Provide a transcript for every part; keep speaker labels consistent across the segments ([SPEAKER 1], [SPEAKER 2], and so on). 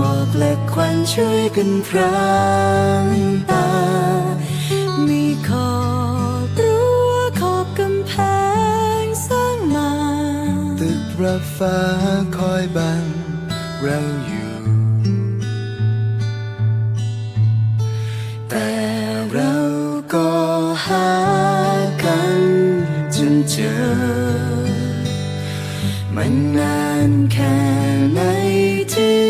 [SPEAKER 1] มอกและควันช่วยกันพรางตา มีขอบรั้วขอบกำแพงสร้างมา
[SPEAKER 2] ตึกรับฟ้าคอยบังเราอยู่ แต่เราก็หากันจนเจอ มันนานแค่ไหนที่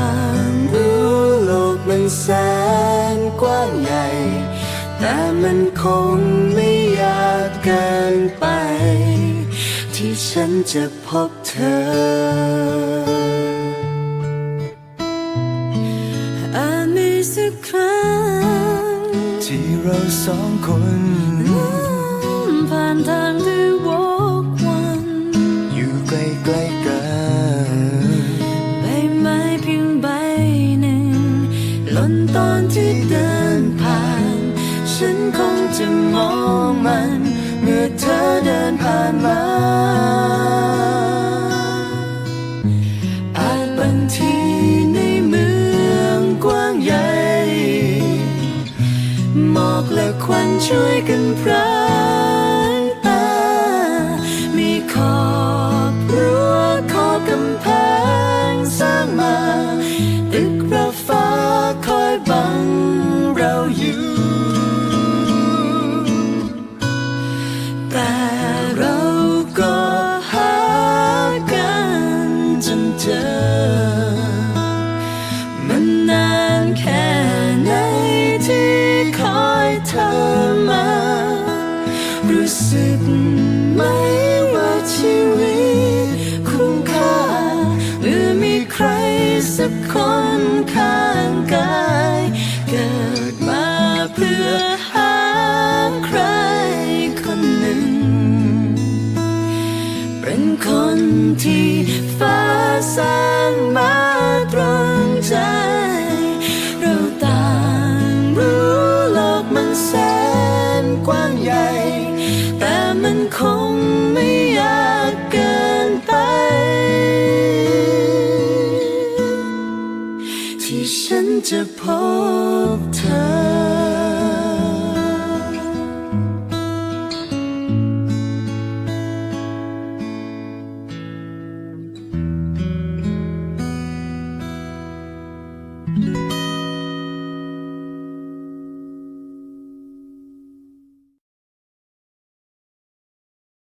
[SPEAKER 2] รู้โลกมัน แสนกว้างใหญ่ แต่มันคงไม่ยากเกินไป ที่ฉันจะพบเธอ
[SPEAKER 1] อาจมีสักครั้ง
[SPEAKER 2] ที่เราสองคน
[SPEAKER 1] ผ่านทางที่วก หล่นตอนที่เดินผ่าน ฉันคงจะมองมัน
[SPEAKER 2] เมื่อเธอเดินผ่านมา
[SPEAKER 1] อาจบางทีในเมืองกว้างใหญ่ หมอกและควันช่วยกันพรา เธอมา รู้สึกไหมว่าชีวิตคุ้มค่าเมื่อมีใครสักคนข้างกาย เกิดมาเพื่อหาใครคนหนึ่ง เป็นคนที่ฟ้าสร้างมา แต่มันคงไม่ยากเกินไป ที่ฉันจะพบเธอ。